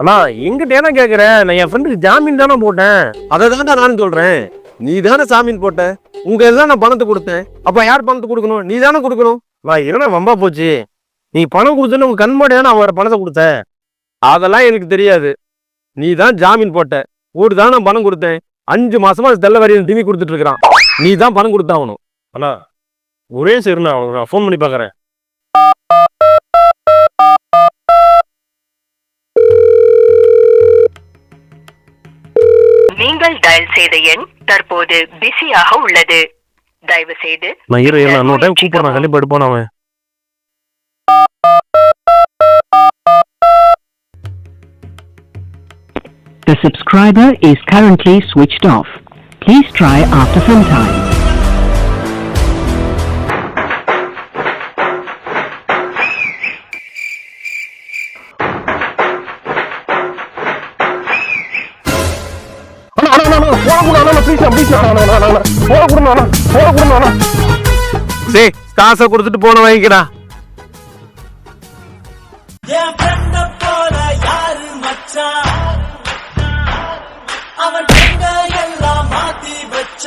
அண்ணா எங்கிட்ட என்ன கேக்குறேன் நான் என் ஃப்ரெண்டுக்கு ஜாமீன் தானே போட்டேன். அதை தான்டா நானும் சொல்றேன். நீ தானே சாமீன் போட்ட. உங்க எல்லாம் நான் பணத்தை கொடுத்தேன். அப்ப யார் பணத்தை கொடுக்கணும்? நீ தானே கொடுக்கணும். நான் என்ன வம்பா போச்சு? நீ பணம் கொடுத்துன்னு உங்க கண்மாடி தானே அவரை பணத்தை கொடுத்த? அதெல்லாம் எனக்கு தெரியாது. நீ தான் ஜாமீன் போட்ட. ஊடு தான் நான் பணம் கொடுத்தேன். அஞ்சு மாசமா தெல்ல வரையும் டிவி கொடுத்துட்டு இருக்கிறான். நீ தான் பணம் கொடுத்தாகணும். அண்ணா ஒரே சரி நான் அவனுக்கு நான் ஃபோன் பண்ணி பார்க்கறேன். நீங்கள் டயல் செய்த எண் தற்போது பிஸியாக உள்ளது. தயவு செய்து நான் இரு இரு, நான் இன்னொரு டைம் கூப்பிடுறேன். கண்டிப்பா எடுப்பான் அவன் The subscriber is currently switched off. Please try after some time. சரி காசை கொடுத்துட்டு போன வாங்கிக்கடா. அவன் எல்லாம் மாத்தி வச்ச.